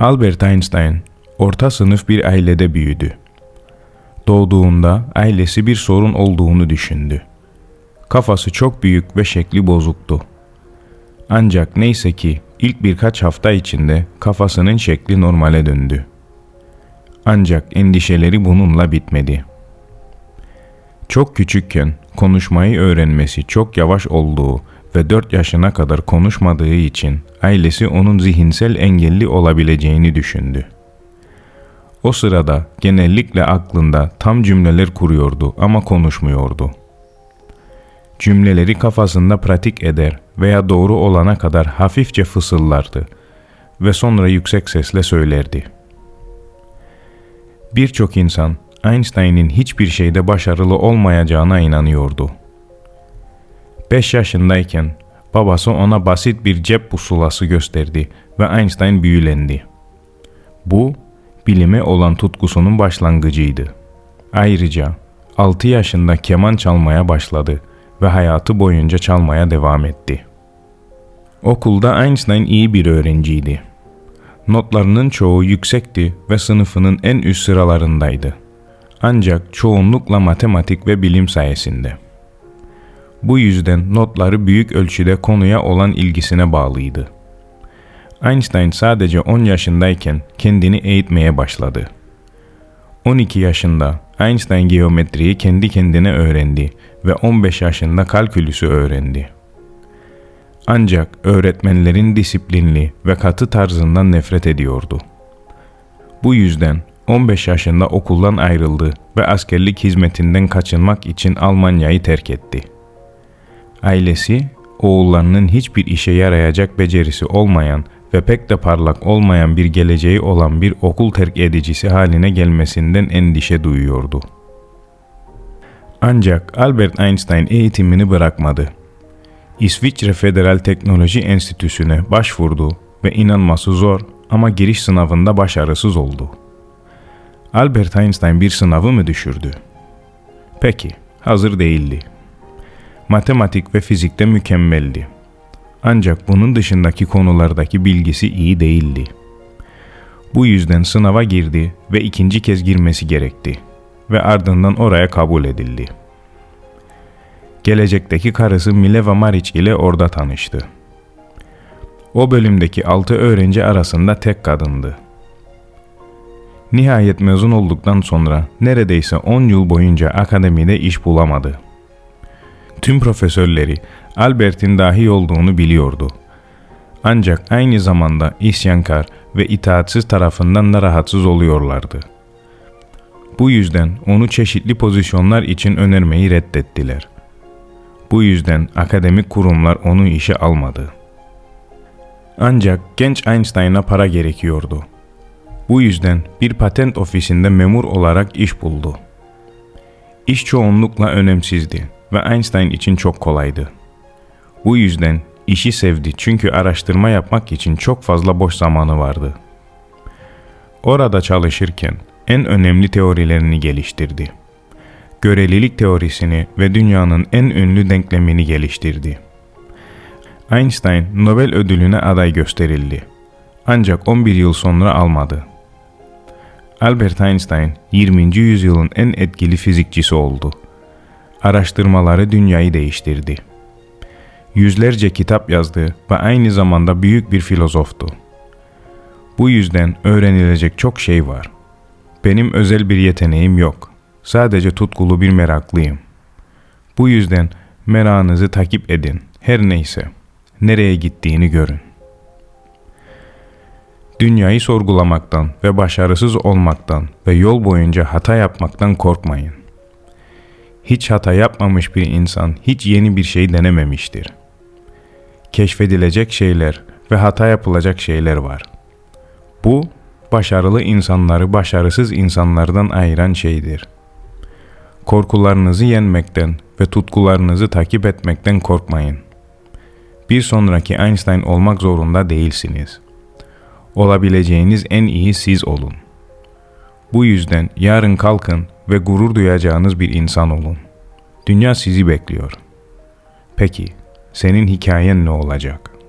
Albert Einstein orta sınıf bir ailede büyüdü. Doğduğunda ailesi bir sorun olduğunu düşündü. Kafası çok büyük ve şekli bozuktu. Ancak neyse ki ilk birkaç hafta içinde kafasının şekli normale döndü. Ancak endişeleri bununla bitmedi. Çok küçükken konuşmayı öğrenmesi çok yavaş olduğu ve 4 yaşına kadar konuşmadığı için ailesi onun zihinsel engelli olabileceğini düşündü. O sırada genellikle aklında tam cümleler kuruyordu ama konuşmuyordu. Cümleleri kafasında pratik eder veya doğru olana kadar hafifçe fısıldardı ve sonra yüksek sesle söylerdi. Birçok insan Einstein'in hiçbir şeyde başarılı olmayacağına inanıyordu. 5 yaşındayken babası ona basit bir cep pusulası gösterdi ve Einstein büyülendi. Bu, bilime olan tutkusunun başlangıcıydı. Ayrıca 6 yaşında keman çalmaya başladı ve hayatı boyunca çalmaya devam etti. Okulda Einstein iyi bir öğrenciydi. Notlarının çoğu yüksekti ve sınıfının en üst sıralarındaydı. Ancak çoğunlukla matematik ve bilim sayesinde. Bu yüzden notları büyük ölçüde konuya olan ilgisine bağlıydı. Einstein sadece 10 yaşındayken kendini eğitmeye başladı. 12 yaşında Einstein geometriyi kendi kendine öğrendi ve 15 yaşında kalkülüsü öğrendi. Ancak öğretmenlerin disiplinli ve katı tarzından nefret ediyordu. Bu yüzden 15 yaşında okuldan ayrıldı ve askerlik hizmetinden kaçınmak için Almanya'yı terk etti. Ailesi, oğullarının hiçbir işe yarayacak becerisi olmayan ve pek de parlak olmayan bir geleceği olan bir okul terk edicisi haline gelmesinden endişe duyuyordu. Ancak Albert Einstein eğitimini bırakmadı. İsviçre Federal Teknoloji Enstitüsü'ne başvurdu ve inanması zor ama giriş sınavında başarısız oldu. Albert Einstein bir sınavı mı düşürdü? Peki, hazır değildi. Matematik ve fizikte mükemmeldi. Ancak bunun dışındaki konulardaki bilgisi iyi değildi. Bu yüzden sınava girdi ve ikinci kez girmesi gerekti ve ardından oraya kabul edildi. Gelecekteki karısı Mileva Maric ile orada tanıştı. O bölümdeki altı öğrenci arasında tek kadındı. Nihayet mezun olduktan sonra neredeyse 10 yıl boyunca akademide iş bulamadı. Tüm profesörleri Albert'in dahi olduğunu biliyordu. Ancak aynı zamanda isyankar ve itaatsiz tarafından da rahatsız oluyorlardı. Bu yüzden onu çeşitli pozisyonlar için önermeyi reddettiler. Bu yüzden akademik kurumlar onu işe almadı. Ancak genç Einstein'a para gerekiyordu. Bu yüzden bir patent ofisinde memur olarak iş buldu. İş çoğunlukla önemsizdi ve Einstein için çok kolaydı. Bu yüzden işi sevdi çünkü araştırma yapmak için çok fazla boş zamanı vardı. Orada çalışırken en önemli teorilerini geliştirdi. Görelilik teorisini ve dünyanın en ünlü denklemini geliştirdi. Einstein Nobel ödülüne aday gösterildi. Ancak 11 yıl sonra almadı. Albert Einstein 20. yüzyılın en etkili fizikçisi oldu. Araştırmaları dünyayı değiştirdi. Yüzlerce kitap yazdı ve aynı zamanda büyük bir filozoftu. Bu yüzden öğrenilecek çok şey var. Benim özel bir yeteneğim yok. Sadece tutkulu bir meraklıyım. Bu yüzden merakınızı takip edin. Her neyse. Nereye gittiğini görün. Dünyayı sorgulamaktan ve başarısız olmaktan ve yol boyunca hata yapmaktan korkmayın. Hiç hata yapmamış bir insan hiç yeni bir şey denememiştir. Keşfedilecek şeyler ve hata yapılacak şeyler var. Bu, başarılı insanları başarısız insanlardan ayıran şeydir. Korkularınızı yenmekten ve tutkularınızı takip etmekten korkmayın. Bir sonraki Einstein olmak zorunda değilsiniz.'' Olabileceğiniz en iyi siz olun. Bu yüzden yarın kalkın ve gurur duyacağınız bir insan olun. Dünya sizi bekliyor. Peki, senin hikayen ne olacak?''